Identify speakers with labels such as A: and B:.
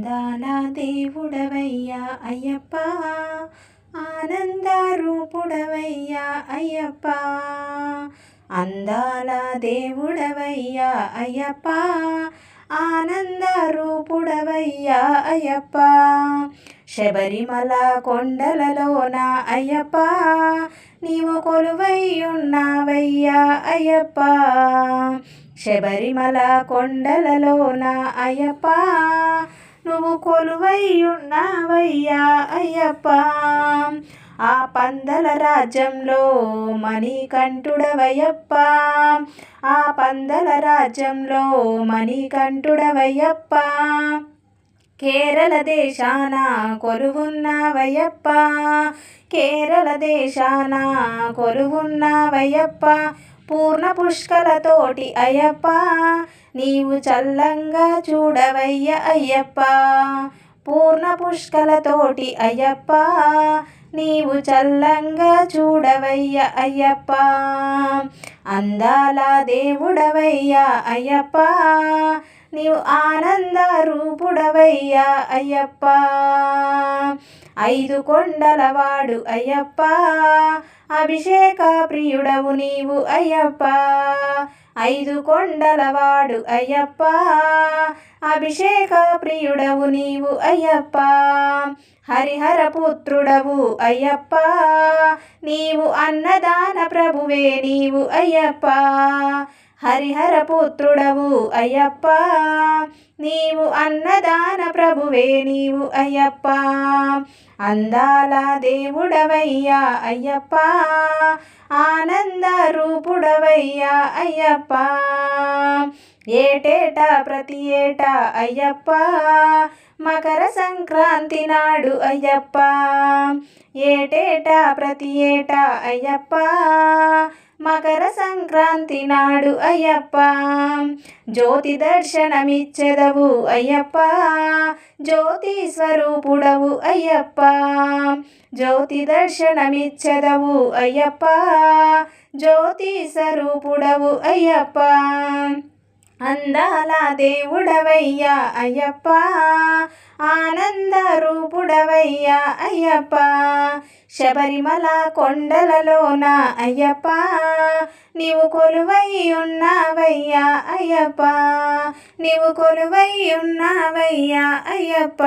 A: అందాల దేవుడవయ్యా అయ్యప్ప. ఆనందారూపుడవయ్యా అయ్యప్ప. అందాల దేవుడవయ్యా అయ్యప్ప. ఆనందరూపుడవయ్యా అయ్యప్ప. శబరిమల కొండలలోన అయ్యప్ప. నీవు కొలువయ్యున్నావయ్యా అయ్యప్ప. శబరిమల కొండలలోన అయ్యప్ప. నువ్వు కొలువై ఉన్నావయ్యా అయ్యప్ప. ఆ పందల రాజ్యంలో మణికంఠుడవయ్యప్ప. ఆ పందల రాజ్యంలో మణికంఠుడవయ్యప్ప. కేరళ దేశాన కొలువున్నావయ్యప్ప. కేరళ దేశాన కొలువున్నావయ్యప్ప. పూర్ణ పుష్కలతోటి అయ్యప్ప. నీవు చల్లంగా చూడవయ్య అయ్యప్ప. పూర్ణ పుష్కలతోటి అయ్యప్ప. నీవు చల్లంగా చూడవయ్య అయ్యప్ప. అందాల దేవుడవయ్య అయ్యప్ప. నీవు ఆనంద రూపుడవయ్యా అయ్యప్ప. ఐదు కొండలవాడు అయ్యప్ప. అభిషేక ప్రియుడవు నీవు అయ్యప్ప. ఐదు కొండలవాడు అయ్యప్ప. అభిషేక ప్రియుడవు నీవు అయ్యప్ప. హరిహర పుత్రుడవు అయ్యప్ప. నీవు అన్నదాన ప్రభువే నీవు అయ్యప్ప. హరిహర పుత్రుడవు అయ్యప్ప. నీవు అన్నదాన ప్రభువే నీవు అయ్యప్ప. అందాల దేవుడవయ్యా అయ్యప్ప. ఆనంద రూపుడవయ్యా అయ్యప్ప. ఏటేటా ప్రతి ఏటా అయ్యప్ప. మకర సంక్రాంతి నాడు అయ్యప్ప. ఏటేటా ప్రతి ఏటా అయ్యప్ప. మకర సంక్రాంతి నాడు అయ్యప్ప. జ్యోతి దర్శనమిచ్చెదవు అయ్యప్ప. జ్యోతి స్వరూపుడవు అయ్యప్ప. జ్యోతి దర్శనమిచ్చెదవు అయ్యప్ప. జ్యోతి స్వరూపుడవు అయ్యప్ప. అందాల దేవుడవయ్యా అయ్యప్ప. ఆనంద రూపుడవయ్యా అయ్యప్ప. శబరిమల కొండలలోన అయ్యప్ప. నీవు కొలువై ఉన్నావయ్యా అయ్యప్ప. నీవు కొలువై ఉన్నావయ్యా అయ్యప్ప.